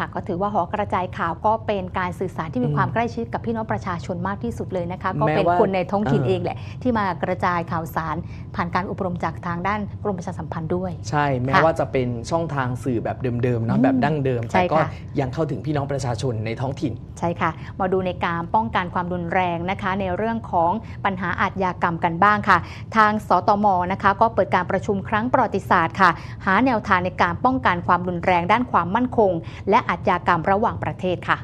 ค่ะก็ถือว่าหอกระจายข่าวก็เป็นการสื่อสารที่มีอืมความใกล้ชิดกับพี่น้องประชาชนมากที่สุดเลยนะคะ ก็แม้เป็นว่าคนในท้องถิ่นเออเองแหละที่มากระจายข่าวสาร ผ่านการอบรมจากทางด้านกรมประชาสัมพันธ์ด้วย ใช่แม้ค่ะว่าจะเป็นช่องทางสื่อแบบเดิมๆเนาะอืมแบบดั้งเดิมใช่แต่ก็ค่ะยังเข้าถึงพี่น้องประชาชนในท้องถิ่น ใช่ค่ะ มาดูในการป้องกันความรุนแรงนะคะ ในเรื่องของปัญหาอาชญากรรมกันบ้างค่ะ ทางสตมนะคะ ก็เปิดการประชุมครั้งประวัติศาสตร์ค่ะ หาแนวทางในการป้องกันความรุนแรงด้านความมั่นคง และอาชญากรรมระหว่างประเทศค่ะ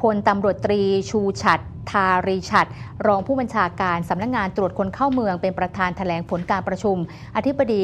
พลตำรวจตรีชูฉัด ทารีฉัด รองผู้บัญชาการสำนักงานตรวจคนเข้าเมืองเป็นประธานแถลงผลการประชุม อธิบดี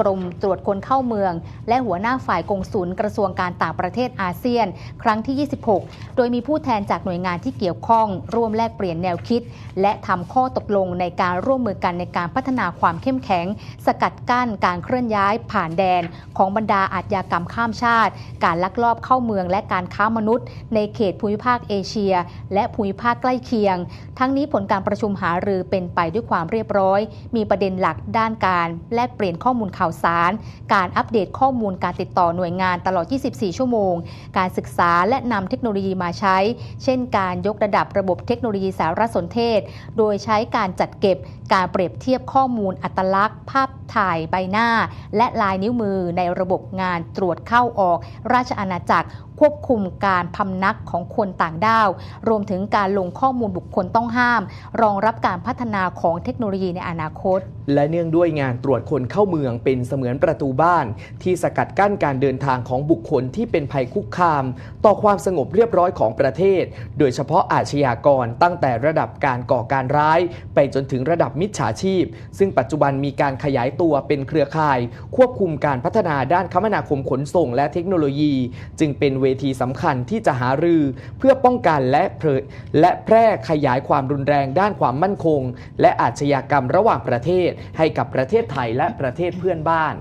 กรมตรวจคนเข้าเมือง และหัวหน้าฝ่ายกงสุลกระทรวงการต่างประเทศอาเซียน ครั้งที่ 26 โดยมีผู้แทนจากหน่วยงานที่เกี่ยวข้อง ร่วมแลกเปลี่ยนแนวคิด และทำข้อตกลงในการร่วมมือกันในการพัฒนาความเข้มแข็ง สกัดกั้นการเคลื่อนย้ายผ่านแดน ของบรรดาอาชญากรรมข้ามชาติ การลักลอบเข้าเมืองและการค้ามนุษย์ ในเขตภูมิภาคเอเชีย และภูมิภาคใกล้เคียง ทั้งนี้ผลการประชุมหารือเป็นไปด้วยความเรียบร้อย มีประเด็นหลักด้านการ แลกเปลี่ยนข้อมูลข่าวสาร การอัปเดตข้อมูลการติดต่อหน่วยงานตลอด 24 ชั่วโมง การศึกษาและนำเทคโนโลยีมาใช้ เช่น การยกระดับระบบเทคโนโลยีสารสนเทศ โดยใช้การจัดเก็บ การเปรียบเทียบข้อมูลอัตลักษณ์ ภาพถ่ายใบหน้า และลายนิ้วมือในระบบงานตรวจเข้าออก ราชอาณาจักร ควบคุมการพำนักของคนต่างด้าว รวมถึงการลงข้อมูลบุคคลต้องห้าม รองรับการพัฒนาของเทคโนโลยีในอนาคต และเนื่องด้วยงานตรวจคนเข้าเมืองเป็นเสมือนประตูบ้าน ที่สกัดกั้นการเดินทางของบุคคลที่เป็นภัยคุกคาม ต่อความสงบเรียบร้อยของประเทศ โดยเฉพาะอาชญากรตั้งแต่ระดับการก่อการร้าย ไปจนถึงระดับมิจฉาชีพ ซึ่งปัจจุบันมีการขยายตัวเป็นเครือข่าย ควบคุมการพัฒนาด้านคมนาคมขนส่ง และเทคโนโลยี จึงเป็นเวทีสำคัญที่จะหารือ เพื่อป้องกันและเผยและแพร่ขยายความรุนแรงด้านความมั่นคง และอาชญากรรมระหว่างประเทศ ให้กับประเทศไทยและประเทศเพื่อนบ้าน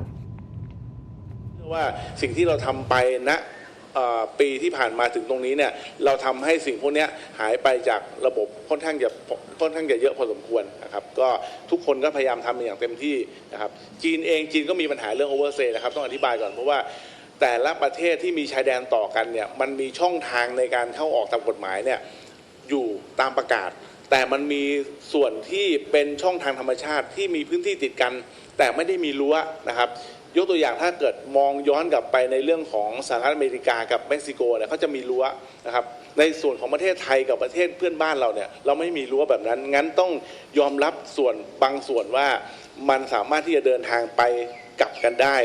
ว่าสิ่งที่เราทำไปณเอ่อปีที่ผ่านมาถึงตรงนี้เนี่ยเราทำให้สิ่งพวกนี้หายไปจากระบบค่อนข้างจะค่อนข้างจะเยอะพอสมควรนะครับก็ทุกคนก็พยายามทำอย่างเต็มที่นะครับจีนเองจีนก็มีปัญหาเรื่องโอเวอร์เซนะครับต้องอธิบายก่อนเพราะว่าแต่ละประเทศที่มีชายแดนต่อกันเนี่ยมันมีช่องทางในการเข้าออกตามกฎหมายเนี่ย ตามประกาศ แต่มันมีส่วนที่เป็นช่องทางธรรมชาติที่มีพื้นที่ติดกัน แต่ไม่ได้มีรั้วนะครับ ยกตัวอย่างถ้าเกิดมองย้อนกลับไปในเรื่องของสหรัฐอเมริกากับเม็กซิโกเนี่ยเขาจะมีรั้วนะครับในส่วนของประเทศไทยกับประเทศเพื่อนบ้านเราเนี่ยเราไม่มีรั้วแบบนั้น งั้นต้องยอมรับส่วนบางส่วนว่ามันสามารถที่จะเดินทางไปกลับกันได้